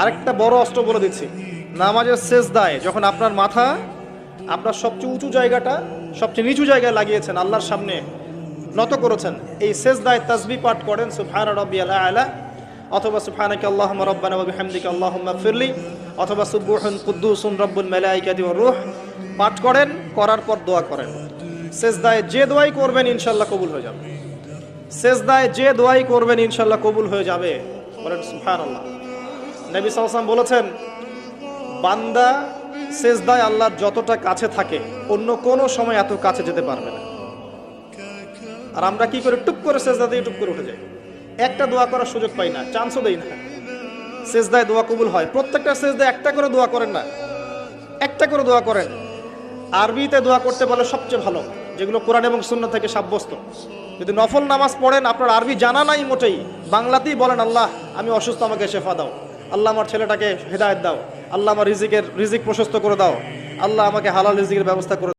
আরেকটা বড় অস্ত্র বলে দিচ্ছি। নামাজের শেষ দায় যখন আপনার মাথা আপনার সবচেয়ে উঁচু জায়গাটা, সবচেয়ে নিচু জায়গায় লাগিয়েছেন, আল্লাহর সামনে নত করেছেন, এই শেষ দায় তাসবি পাঠ করেন সুফান রব্বি আলা আলা অথবা সুফানাকে আল্লাহ রব্বানা ওয়া আল্লাহ ফিরলি অথবা সুবহুন কুদ্দুসুন রব্বুল মালাইকাতি ওয়ার রুহ পাঠ করেন, করার পর দোয়া করেন। শেষ দায় যে দোয়াই করবেন ইনশাল্লাহ কবুল হয়ে যাবে। সেজদায় যে দোয়াই করবেন ইনশাল্লাহ কবুল হয়ে যাবে, বলেন সুবহানাল্লাহ। নবী সাল্লাম বলেছেন, বান্দা সেজদায় আল্লাহর যতটা কাছে থাকে, অন্য কোনো সময় এত কাছে যেতে পারবে না। আর আমরা কি করে টুক করে সেজদা দিয়ে টুক করে উঠে যাই? একটা দোয়া করার সুযোগ পাই না, চান্সও দেই না। সেজদায় দোয়া কবুল হয়, প্রত্যেকটা সেজদায় একটা করে দোয়া করেন না, একটা করে দোয়া করেন। আরবিতে দোয়া করতে পারলে সবচেয়ে ভালো, যেগুলো কোরআন এবং শূন্য থেকে সাব্যস্ত। যদি নফল নামাজ পড়েন, আপনার আরবি জানা নাই মোটেই, বাংলাতেই বলেন, আল্লাহ, আমি অসুস্থ, আমাকে শেফা দাও। আল্লাহ আমার ছেলেটাকে হেদায়ত দাও। আল্লাহ আমার রিজিকের রিজিক প্রশস্ত করে দাও। আল্লাহ আমাকে হালাল রিজিকের ব্যবস্থা করে